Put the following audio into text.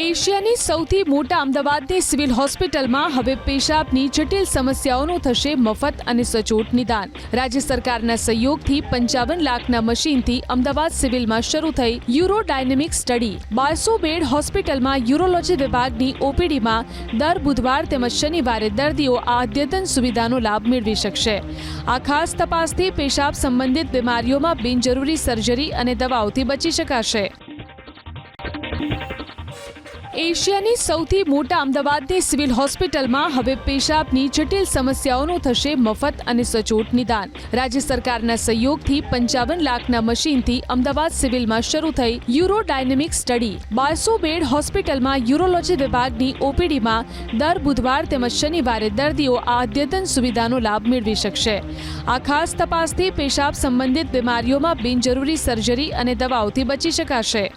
એશિયાની સૌથી મોટા અમદાવાદની સિવિલ હોસ્પિટલમાં હવે પેશાબની જટિલ સમસ્યાઓનું થશે મફત અને સચોટ નિદાન. રાજ્ય સરકારના સહયોગથી પંચાવન લાખના મશીનથી અમદાવાદ સિવિલમાં શરૂ થઈ યુરોડાયનેમિક સ્ટડી. બારસો બેડ હોસ્પિટલમાં યુરોલોજી વિભાગની ઓપીડીમાં દર બુધવાર તેમજ શનિવારે દર્દીઓ આ અદ્યતન સુવિધાનો લાભ મેળવી શકશે. આ ખાસ તપાસથી પેશાબ સંબંધિત બીમારીઓમાં બિનજરૂરી સર્જરી અને દવાઓથી બચી શકાશે. એશિયાની સૌથી મોટા અમદાવાદની સિવિલ હોસ્પિટલમાં હવે પેશાબની જટિલ સમસ્યાઓનું થશે મફત અને સચોટ નિદાન. રાજ્ય સરકારના સહયોગથી પંચાવન લાખના મશીનથી અમદાવાદ સિવિલમાં શરૂ થઈ યુરોડાયનેમિક સ્ટડી. બારસો બેડ હોસ્પિટલમાં યુરોલોજી વિભાગની ઓપીડીમાં દર બુધવાર તેમજ શનિવારે દર્દીઓ આ અદ્યતન સુવિધાનો લાભ મેળવી શકશે. આ ખાસ તપાસથી પેશાબ સંબંધિત બીમારીઓમાં બિનજરૂરી સર્જરી અને દવાઓથી બચી શકાશે.